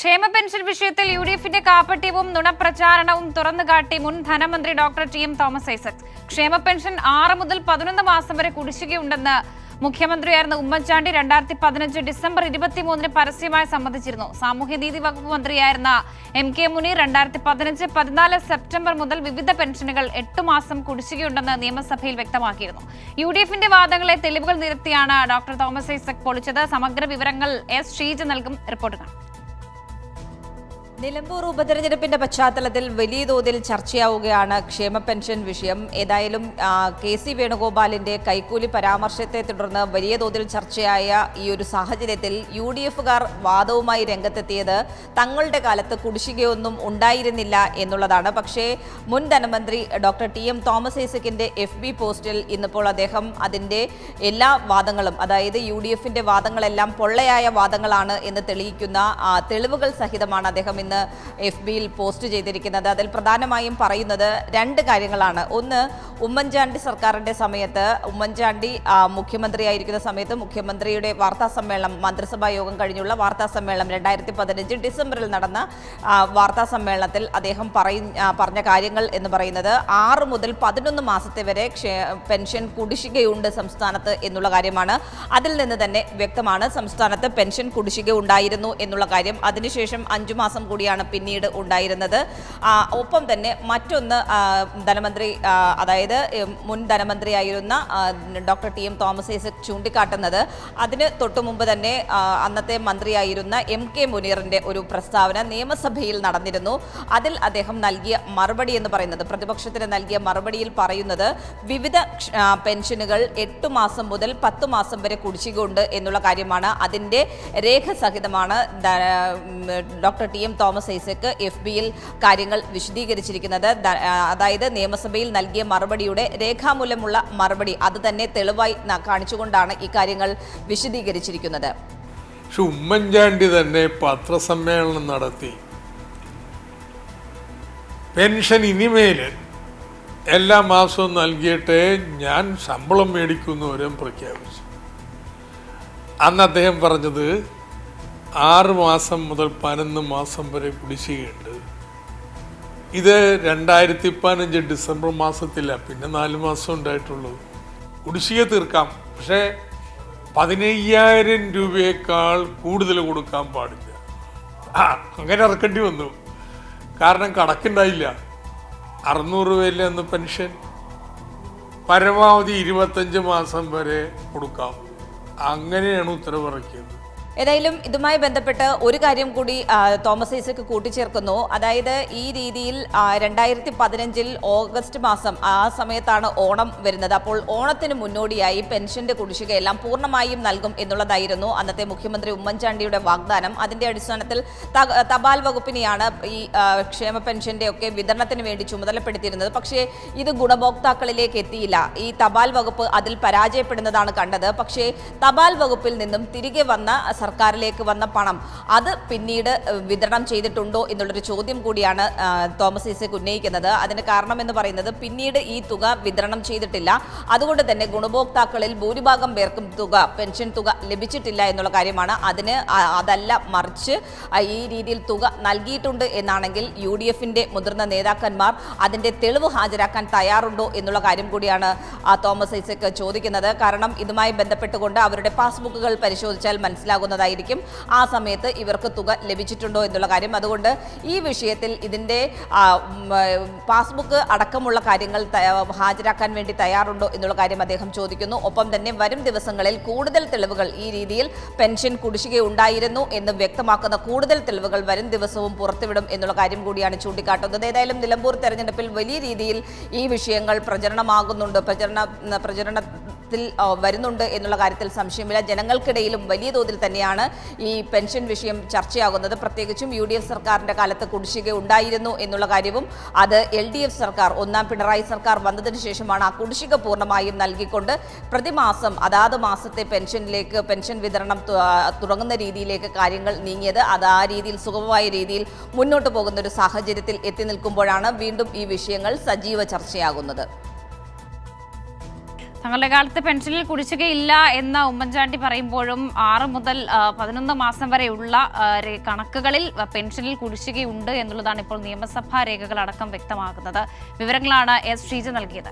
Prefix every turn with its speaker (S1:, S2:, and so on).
S1: ക്ഷേമ പെൻഷൻ വിഷയത്തിൽ U D എഫിന്റെ കാപ്പട്യവും നുണപ്രചാരണവും തുറന്നുകാട്ടി മുൻ ധനമന്ത്രി doctor T M Thomas Isaac. ക്ഷേമ പെൻഷൻ ആറ് മുതൽ പതിനൊന്ന് മാസം വരെ കുടിശ്ശികയുണ്ടെന്ന് മുഖ്യമന്ത്രിയായിരുന്ന ഉമ്മൻചാണ്ടി രണ്ടായിരത്തി പതിനഞ്ച് ഡിസംബർ ഇരുപത്തിമൂന്നിന് പരസ്യമായി സംബന്ധിച്ചിരുന്നു സാമൂഹ്യനീതി വകുപ്പ് മന്ത്രിയായിരുന്ന എം കെ മുനി രണ്ടായിരത്തി പതിനഞ്ച് പതിനാല് സെപ്റ്റംബർ മുതൽ വിവിധ പെൻഷനുകൾ എട്ട് മാസം കുടിശ്ശികയുണ്ടെന്ന് നിയമസഭയിൽ വ്യക്തമാക്കിയിരുന്നു. യു ഡി എഫിന്റെ വാദങ്ങളെ തെളിവുകൾ നിരത്തിയാണ് ഡോക്ടർ തോമസ് ഐസക് പൊളിച്ചത്. സമഗ്ര വിവരങ്ങൾ എസ് ഷീജ നൽകും റിപ്പോർട്ട് കാണാം
S2: നിലമ്പൂർ ഉപതെരഞ്ഞെടുപ്പിന്റെ പശ്ചാത്തലത്തിൽ വലിയ തോതിൽ ചർച്ചയാവുകയാണ് ക്ഷേമ പെൻഷൻ വിഷയം. ഏതായാലും കെ സി വേണുഗോപാലിന്റെ കൈക്കൂലി പരാമർശത്തെ തുടർന്ന് വലിയ തോതിൽ ചർച്ചയായ ഈ ഒരു സാഹചര്യത്തിൽ യു ഡി എഫുകാർ വാദവുമായി രംഗത്തെത്തിയത് തങ്ങളുടെ കാലത്ത് കുടിശ്ശികയൊന്നും ഉണ്ടായിരുന്നില്ല എന്നുള്ളതാണ്. പക്ഷേ മുൻ ധനമന്ത്രി ഡോക്ടർ ടി എം തോമസ് ഐസക്കിന്റെ എഫ് ബി പോസ്റ്റിൽ ഇന്നിപ്പോൾ അദ്ദേഹം അതിന്റെ എല്ലാ വാദങ്ങളും അതായത് യു ഡി എഫിന്റെ വാദങ്ങളെല്ലാം പൊള്ളയായ വാദങ്ങളാണ് എന്ന് തെളിയിക്കുന്ന തെളിവുകൾ സഹിതമാണ് അദ്ദേഹം ഇന്ന് എഫ് ബിയിൽ പോസ്റ്റ് ചെയ്തിരിക്കുന്നത്. അതിൽ പ്രധാനമായും പറയുന്നത് രണ്ട് കാര്യങ്ങളാണ്. ഒന്ന് ഉമ്മൻചാണ്ടി സർക്കാരിന്റെ സമയത്ത് ഉമ്മൻചാണ്ടി മുഖ്യമന്ത്രിയായിരിക്കുന്ന സമയത്ത് മുഖ്യമന്ത്രിയുടെ വാർത്താ സമ്മേളനം മന്ത്രിസഭാ യോഗം കഴിഞ്ഞുള്ള വാർത്താ സമ്മേളനം രണ്ടായിരത്തി പതിനഞ്ച് ഡിസംബറിൽ നടന്ന വാർത്താ സമ്മേളനത്തിൽ അദ്ദേഹം പറയ പറഞ്ഞ കാര്യങ്ങൾ എന്ന് പറയുന്നത് ആറ് മുതൽ പതിനൊന്ന് മാസത്തെ വരെ പെൻഷൻ കുടിശ്ശികയുണ്ട് സംസ്ഥാനത്ത് എന്നുള്ള കാര്യമാണ്. അതിൽ നിന്ന് തന്നെ വ്യക്തമാണ് സംസ്ഥാനത്ത് പെൻഷൻ കുടിശ്ശിക ഉണ്ടായിരുന്നു എന്നുള്ള കാര്യം. അതിനുശേഷം അഞ്ചു മാസം കൂടിയാണ് പിന്നീട് ഉണ്ടായിരുന്നത്. ഒപ്പം തന്നെ മറ്റൊന്ന് ധനമന്ത്രി അതായത് മുൻ ധനമന്ത്രിയായിരുന്ന doctor T M Thomas Isaac ചൂണ്ടിക്കാട്ടുന്നത്. അതിന് തൊട്ടു മുമ്പ് തന്നെ അന്നത്തെ മന്ത്രിയായിരുന്ന എം കെ മുനീറിന്റെ ഒരു പ്രസ്താവന നിയമസഭയിൽ നടന്നിരുന്നു. അതിൽ അദ്ദേഹം നൽകിയ മറുപടി എന്ന് പറയുന്നത് പ്രതിപക്ഷത്തിന് നൽകിയ മറുപടിയിൽ പറയുന്നത് വിവിധ പെൻഷനുകൾ എട്ട് മാസം മുതൽ പത്ത് മാസം വരെ കുടിശ്ശികയുണ്ട് എന്നുള്ള കാര്യമാണ്. അതിന്റെ രേഖ സഹിതമാണ് doctor T M Thomas Isaac F ബിയിൽ കാര്യങ്ങൾ വിശദീകരിച്ചിരിക്കുന്നത്. അതായത് നിയമസഭയിൽ നൽകിയ മറുപടിയുടെ രേഖാമൂലമുള്ള മറുപടി അത് തന്നെ തെളിവായി കാണിച്ചുകൊണ്ടാണ് ഇക്കാര്യങ്ങൾ കാര്യങ്ങൾ വിശദീകരിച്ചിരിക്കുന്നത്.
S3: പക്ഷെ ഉമ്മൻചാണ്ടി തന്നെ പത്രസമ്മേളനം നടത്തി. പെൻഷൻ ഇനിമേൽ എല്ലാ മാസവും നൽകിയിട്ട് ഞാൻ ശമ്പളം മേടിക്കുന്നവരും പ്രഖ്യാപിച്ചു. അന്ന് അദ്ദേഹം പറഞ്ഞത് ആറ് മാസം മുതൽ പതിനൊന്ന് മാസം വരെ കുടിശ്ശികയുണ്ട്. ഇത് രണ്ടായിരത്തി പതിനഞ്ച് ഡിസംബർ മാസത്തില്ല പിന്നെ നാല് മാസം ഉണ്ടായിട്ടുള്ളൂ. കുടിശ്ശിക തീർക്കാം. പക്ഷേ പതിനയ്യായിരം രൂപയേക്കാൾ കൂടുതൽ കൊടുക്കാൻ പാടില്ല. ആ അങ്ങനെ ഇറക്കേണ്ടി വന്നു. കാരണം കണക്കുണ്ടായില്ല. അറുന്നൂറ് രൂപയിലെ അന്ന് പെൻഷൻ. പരമാവധി ഇരുപത്തഞ്ച് മാസം വരെ കൊടുക്കാം. അങ്ങനെയാണ് ഉത്തരവിറക്കിയത്
S2: ഏതായാലും ഇതുമായി ബന്ധപ്പെട്ട് ഒരു കാര്യം കൂടി തോമസ് ഐസക്ക് കൂട്ടിച്ചേർക്കുന്നു. അതായത് ഈ രീതിയിൽ രണ്ടായിരത്തി പതിനഞ്ചിൽ ഓഗസ്റ്റ് മാസം ആ സമയത്താണ് ഓണം വരുന്നത്. അപ്പോൾ ഓണത്തിന് മുന്നോടിയായി പെൻഷന്റെ കുടിശ്ശികയെല്ലാം പൂർണമായും നൽകും എന്നുള്ളതായിരുന്നു അന്നത്തെ മുഖ്യമന്ത്രി ഉമ്മൻചാണ്ടിയുടെ വാഗ്ദാനം. അതിന്റെ അടിസ്ഥാനത്തിൽ തപാൽ വകുപ്പിനെയാണ് ഈ ക്ഷേമ പെൻഷന്റെ ഒക്കെ വിതരണത്തിന് വേണ്ടി ചുമതലപ്പെടുത്തിയിരുന്നത്. പക്ഷേ ഇത് ഗുണഭോക്താക്കളിലേക്ക് എത്തിയില്ല. ഈ തപാൽ വകുപ്പ് അതിൽ പരാജയപ്പെടുന്നതാണ് കണ്ടത്. പക്ഷേ തപാൽ വകുപ്പിൽ നിന്നും തിരികെ വന്ന സർക്കാരിലേക്ക് വന്ന പണം അത് പിന്നീട് വിതരണം ചെയ്തിട്ടുണ്ടോ എന്നുള്ളൊരു ചോദ്യം കൂടിയാണ് തോമസ് ഐസക് ഉന്നയിക്കുന്നത്. അതിന് കാരണം എന്ന് പറയുന്നത് പിന്നീട് ഈ തുക വിതരണം ചെയ്തിട്ടില്ല. അതുകൊണ്ട് തന്നെ ഗുണഭോക്താക്കളിൽ ഭൂരിഭാഗം പേർക്കും തുക പെൻഷൻ തുക ലഭിച്ചിട്ടില്ല എന്നുള്ള കാര്യമാണ്. അതിന് അതല്ല മറിച്ച് ഈ രീതിയിൽ തുക നൽകിയിട്ടുണ്ട് എന്നാണെങ്കിൽ യു ഡി എഫിന്റെ മുതിർന്ന നേതാക്കന്മാർ അതിന്റെ തെളിവ് ഹാജരാക്കാൻ തയ്യാറുണ്ടോ എന്നുള്ള കാര്യം കൂടിയാണ് തോമസ് ഐസക് ചോദിക്കുന്നത്. കാരണം ഇതുമായി ബന്ധപ്പെട്ടുകൊണ്ട് അവരുടെ പാസ്ബുക്കുകൾ പരിശോധിച്ചാൽ മനസ്സിലാകുന്നതായിരിക്കും ആ സമയത്ത് ഇവർക്ക് തുക ലഭിച്ചിട്ടുണ്ടോ എന്നുള്ള കാര്യം. അതുകൊണ്ട് ഈ വിഷയത്തിൽ ഏ, പാസ്ബുക്ക് അടക്കമുള്ള കാര്യങ്ങൾ ഹാജരാക്കാൻ വേണ്ടി തയ്യാറുണ്ടോ എന്നുള്ള കാര്യം അദ്ദേഹം ചോദിക്കുന്നു. ഒപ്പം തന്നെ വരും ദിവസങ്ങളിൽ കൂടുതൽ തെളിവുകൾ ഈ രീതിയിൽ പെൻഷൻ കുടിശ്ശികയുണ്ടായിരുന്നു എന്ന് വ്യക്തമാക്കുന്ന കൂടുതൽ തെളിവുകൾ വരും ദിവസവും പുറത്തുവിടും എന്നുള്ള കാര്യം കൂടിയാണ് ചൂണ്ടിക്കാട്ടുന്നത്. ഏതായാലും നിലമ്പൂർ തെരഞ്ഞെടുപ്പിൽ വലിയ രീതിയിൽ ഈ വിഷയങ്ങൾ പ്രചരണമാകുന്നുണ്ട്. പ്രചരണ പ്രചരണത്തിൽ ആ, വരുന്നുണ്ട് എന്നുള്ള കാര്യത്തിൽ സംശയമില്ല. ജനങ്ങൾക്കിടയിലും വലിയ തോതിൽ തന്നെയാണ് ഈ പെൻഷൻ വിഷയം ചർച്ചയാകുന്നത്. പ്രത്യേകിച്ചും യു ഡി എഫ് സർക്കാരിന്റെ കാലത്ത് കുടിശ്ശിക ഉണ്ടായിരുന്നു എന്നുള്ള കാര്യവും അത് എൽ ഡി എഫ് സർക്കാർ ഒന്നാം പിണറായി സർക്കാർ വന്നതിന് ശേഷമാണ് ആ കുടിശ്ശിക പൂർണമായും നൽകിക്കൊണ്ട് പ്രതിമാസം അതാത് മാസത്തെ പെൻഷനിലേക്ക് പെൻഷൻ വിതരണം തുടങ്ങുന്ന രീതിയിലേക്ക് കാര്യങ്ങൾ നീങ്ങിയത്. അത് ആ രീതിയിൽ സുഗമമായ രീതിയിൽ മുന്നോട്ട് പോകുന്ന ഒരു സാഹചര്യത്തിൽ എത്തി നിൽക്കുമ്പോഴാണ് വീണ്ടും ഈ വിഷയങ്ങൾ സജീവ ചർച്ചയാകുന്നത്.
S1: തങ്ങളുടെ കാലത്ത് പെൻഷനിൽ കുടിശ്ശികയില്ല എന്ന ഉമ്മൻചാണ്ടി പറയുമ്പോഴും ആറ് മുതൽ പതിനൊന്ന് മാസം വരെയുള്ള കണക്കുകളിൽ പെൻഷനിൽ കുടിശ്ശികയുണ്ട് എന്നുള്ളതാണ് ഇപ്പോൾ നിയമസഭാ രേഖകളടക്കം വ്യക്തമാക്കുന്നത് വിവരങ്ങളാണ് എസ് ശ്രീജ നൽകിയത്.